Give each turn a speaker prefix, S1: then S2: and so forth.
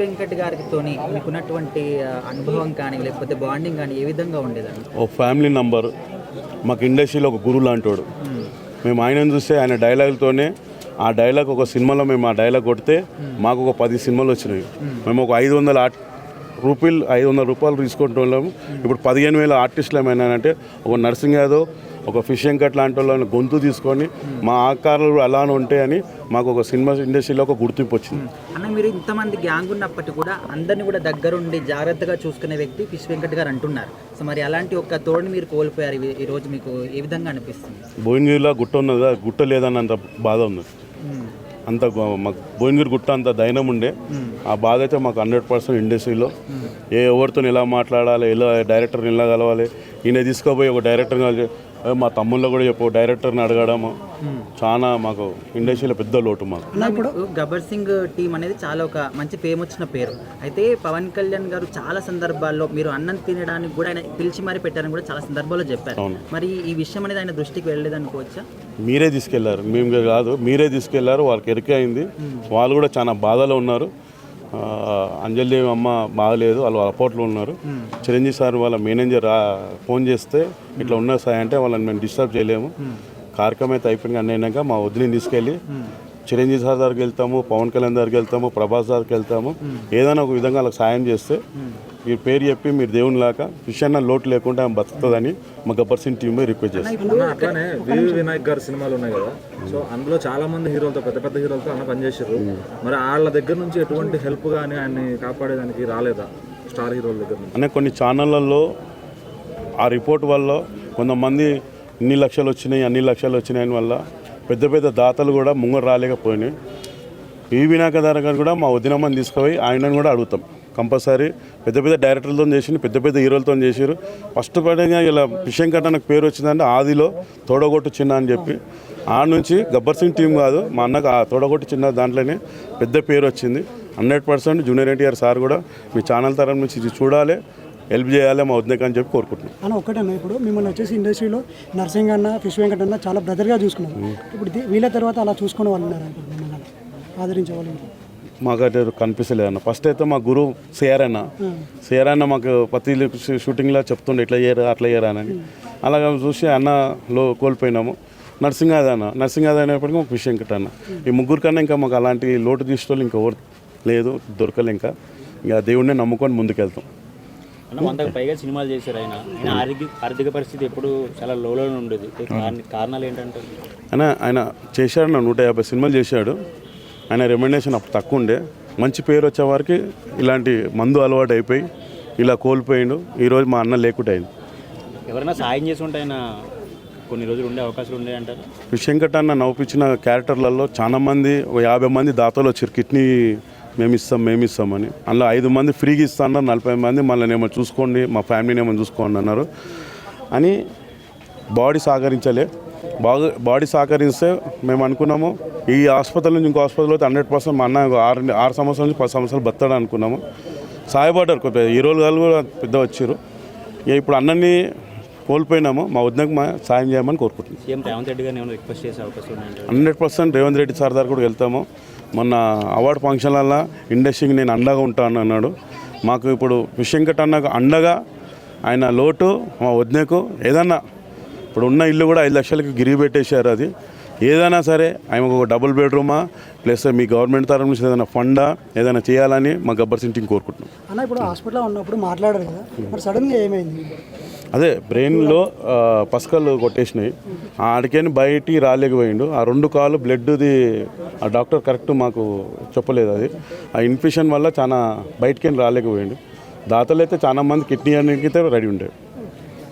S1: వెంకట్ గారితో మీకున్నటువంటి అనుభవం కానీ లేకపోతే బాండింగ్ కానీ ఏ విధంగా ఉండేదండి?
S2: ఒక ఫ్యామిలీ నంబర్. మాకు ఇండస్ట్రీలో ఒక గురువు లాంటోడు. మేము ఆయనను చూస్తే ఆయన డైలాగులతోనే ఆ డైలాగ్ ఒక సినిమాలో మేము ఆ డైలాగ్ కొడితే మాకు ఒక పది సినిమాలు వచ్చినాయి. మేము ఒక ఐదు వందల ఆర్ట్ రూపాయలు ఐదు వందల రూపాయలు తీసుకుంటున్నాము. ఇప్పుడు పదిహేను వేల ఆర్టిస్టులు ఏమైనా అంటే ఒక నర్సింగ్ యాదవ్ ఒక ఫిష్ వెంకట్ లాంటి వాళ్ళని గొంతు తీసుకొని మా ఆకారాలు అలానే ఉంటాయని మాకు ఒక సినిమా ఇండస్ట్రీలో ఒక గుర్తింపు వచ్చింది.
S1: అన్న మీరు ఇంతమంది గ్యాంగ్ ఉన్నప్పటికీ కూడా అందరిని కూడా దగ్గరుండి జాగ్రత్తగా చూసుకునే వ్యక్తి ఫిష్ వెంకట్ గారు అంటున్నారు. సో మరి అలాంటి ఒక తోడుని మీరు కోల్పోయారు ఈ- ఈ రోజు మీకు ఏ విధంగా అనిపిస్తుంది?
S2: భువనగిరిలో గుట్ట ఉన్నదా? గుట్ట లేదని అంత బాధ ఉంది. అంత మాకు భువనగిరి గుట్ట అంత దైనం ఉండే. ఆ బాధ అయితే మాకు హండ్రెడ్ పర్సెంట్ ఇండస్ట్రీలో. ఏ ఎవరితో ఎలా మాట్లాడాలి ఎలా డైరెక్టర్ని ఎలా కలవాలి ఈయన తీసుకోపోయి ఒక డైరెక్టర్ మా తమ్ముళ్ళు కూడా చెప్పు డైరెక్టర్ని అడగడము. చాలా మాకు ఇండస్ట్రీలో పెద్ద లోటు మాకు.
S1: మీకు గబ్బర్ సింగ్ టీం అనేది చాలా ఒక మంచి ఫేమ్ వచ్చిన పేరు. అయితే పవన్ కళ్యాణ్ గారు చాలా సందర్భాల్లో మీరు అన్నం తినడానికి కూడా ఆయన పిలిచి మరీ పెట్టారని కూడా చాలా సందర్భాల్లో చెప్పారు. మరి ఈ విషయం అనేది ఆయన దృష్టికి వెళ్ళలేదనుకోవచ్చా?
S2: మీరే తీసుకెళ్ళారు. మేము కాదు మీరే తీసుకెళ్ళారు వాళ్ళకి ఎరికే అయింది. వాళ్ళు కూడా చాలా బాధలో ఉన్నారు. అంజలిదేవి అమ్మ బాగలేదు వాళ్ళు అపోట్లో ఉన్నారు. చిరంజీవి సార్ వాళ్ళ మేనేజర్ ఫోన్ చేస్తే ఇట్లా ఉన్నారు సార్ అంటే వాళ్ళని మేము డిస్టర్బ్ చేయలేము. కార్యక్రమం అయితే అయిపోయింది అన్నీ అయినాక మా వదిలిని తీసుకెళ్ళి చిరంజీవి సార్ దగ్గరికి వెళ్తాము పవన్ కళ్యాణ్ దగ్గరికి వెళ్తాము ప్రభాస్ దగ్గరికి వెళ్తాము. ఏదైనా ఒక విధంగా వాళ్ళకి సాయం చేస్తే మీరు పేరు చెప్పి మీరు దేవుని లాగా విషయాన్న లోటు లేకుండా ఆమె బతుకుతుందని మా గబ్బర్ సింగ్ టీమ్ రిక్వెస్ట్ చేస్తాం.
S3: అట్లానే వినాయక్ గారి సినిమాలు ఉన్నాయి కదా. సో అందులో చాలా మంది హీరోలతో పెద్ద పెద్ద హీరోలతో అన్న పనిచేసారు మరి వాళ్ళ దగ్గర నుంచి ఎటువంటి హెల్ప్ కానీ ఆయన్ని కాపాడేదానికి రాలేదా? స్టార్ హీరోల దగ్గర నుంచి.
S2: అనే కొన్ని ఛానళ్ళల్లో ఆ రిపోర్ట్ వల్ల కొంతమంది ఇన్ని లక్షలు వచ్చినాయి అన్ని లక్షలు వచ్చినాయని వల్ల పెద్ద పెద్ద దాతలు కూడా ముంగర రాలేకపోయినాయి. ఈ వినాయకదార గారు కూడా మా వదినమ్మని తీసుకుపోయి ఆయనను కూడా అడుగుతాం. కంపల్సరీ పెద్ద పెద్ద డైరెక్టర్లతో చేసి పెద్ద పెద్ద హీరోలతో చేసారు ఫస్ట్ పడంగా ఇలా విషయం కట్టడానికి పేరు వచ్చిందంటే ఆదిలో తోడగొట్టు చిన్న అని చెప్పి. ఆ నుంచి గబ్బర్ సింగ్ టీం కాదు మా అన్నకు ఆ తోడగొట్టు చిన్న దాంట్లోనే పెద్ద పేరు వచ్చింది. Hundred percent junior NTR sir కూడా మీ ఛానల్ తరం నుంచి ఇది చూడాలి. హెల్ప్ చేయాలి మా వదినకి అని చెప్పి కోరుకుంటున్నాం.
S4: అన్న ఒక్కటన్నా ఇప్పుడు మిమ్మల్ని వచ్చేసి ఇండస్ట్రీలో నర్సింగ్ అన్న ఫిష్ వెంకట్ అన్న చాలా బ్రదర్గా చూసుకున్నారు ఇప్పుడు ది- వీళ్ళ తర్వాత అలా చూసుకునే వాళ్ళు ఉన్నారు మిమ్మల్ని ఆదరించే వాళ్ళు
S2: మాకు అటు కనిపిస్తలేదు అన్న. ఫస్ట్ అయితే మా గురువు సిఆర్ అన్న. సిఆర్ అన్న మాకు ప్రతి షూ- షూటింగ్లో చెప్తుండే ఇట్లా చేయరు అట్లా చేయరా అని. అలాగా చూసి అన్నలో కోల్పోయినాము. నర్సింగ్ అన్న. నర్సింగ్ అది అయినప్పటికీ మాకు విషయం వెంకట అన్న ఈ ముగ్గురు కన్నా ఇంకా మాకు అలాంటి లోటు తీసుకోవాలి ఇంకా ఎవరు లేదు దొరకలే ఇంకా. ఇంకా దేవుడిని నమ్ముకొని ముందుకెళ్తాం.
S5: అన్న వందకు పైగా సినిమాలు చేశారు ఆయన. ఆయన ఆర్థిక ఆర్థిక పరిస్థితి ఎప్పుడు చాలా లోలోనే ఉండేది. కారణాలు ఏంటంటే?
S2: ఆయన ఆయన చేశాడు నా నూట యాభై సినిమాలు చేశాడు. ఆయన రెమ్యునేషన్ అప్పుడు తక్కువ ఉండే. మంచి పేరు వచ్చే వారికి ఇలాంటి మందు అలవాటు అయిపోయి ఇలా కోల్పోయిండు. ఈరోజు మా అన్న లేకుండా అయింది.
S5: ఎవరైనా సాయం చేసి ఉంటే ఆయన కొన్ని రోజులు ఉండే అవకాశాలు ఉండే అంటారు?
S2: విషంకట్ అన్న నవ్వుపించిన క్యారెక్టర్లలో చాలా మంది ఒక యాభై మంది దాతలు వచ్చారు. కిడ్నీ మేము ఇస్తాం మేము ఇస్తామని అందులో ఐదు మంది ఫ్రీగా ఇస్తా అన్నారు నలభై మంది మళ్ళీ ఏమో చూసుకోండి మా ఫ్యామిలీని ఏమో చూసుకోండి అన్నారు. అని బాడీ సహకరించలే. బాగా బాడీ సహకరిస్తే మేము అనుకున్నాము ఈ ఆసుపత్రి నుంచి ఇంకో హాస్పిటల్ అయితే హండ్రెడ్ పర్సెంట్ మా అన్న ఆరు ఆరు సంవత్సరాల నుంచి పది సంవత్సరాలు బతాడు అనుకున్నాము. సాయపడ్డారు కొద్దిగా రోజు గారు కూడా పెద్ద వచ్చారు ఇక ఇప్పుడు అన్నని కోల్పోయినాము. మా వద్దకు మా సాయం చేయమని కోరుకుంటున్నాం.
S5: సీఎం రేవంత్ రెడ్డి గారిని ఏమైనా రిక్వెస్ట్ చేసే అవకాశం ఉన్నాయంటారు
S2: hundred percent Revanth Reddy sir దగ్గర కూడా వెళ్తాము. మొన్న అవార్డు ఫంక్షన్లలో ఇండస్ట్రీకి నేను అండగా ఉంటాను అన్నాడు. మాకు ఇప్పుడు విషయంకట్ అన్నకు అండగా ఆయన లోటు మా వదినకు ఏదన్నా ఇప్పుడు ఉన్న ఇల్లు కూడా ఐదు లక్షలకి గిరిగి పెట్టేశారు అది. ఏదైనా సరే ఆయనకు ఒక డబుల్ బెడ్రూమా ప్లస్ మీ గవర్నమెంట్ తరఫు నుంచి ఏదైనా ఫండా ఏదైనా చేయాలని మా గబ్బర్ సింటింగ్ కోరుకుంటున్నాం.
S4: అన్న ఇప్పుడు హాస్పిటల్లో ఉన్నప్పుడు మాట్లాడారు కదా. మరి సడన్గా ఏమైంది?
S2: అదే బ్రెయిన్లో పసుకలు పసకలు కొట్టేసినాయి. ఆడికేని బయటికి రాలేకపోయిండు ఆ రెండు కాళ్ళు బ్లడ్ది ఆ డాక్టర్ కరెక్ట్ మాకు చెప్పలేదు అది. ఆ ఇన్ఫెక్షన్ వల్ల చాలా బయటికేని రాలేకపోయిండు దాతలు అయితే చాలా మంది కిడ్నీ అనేది రెడీ ఉండేవి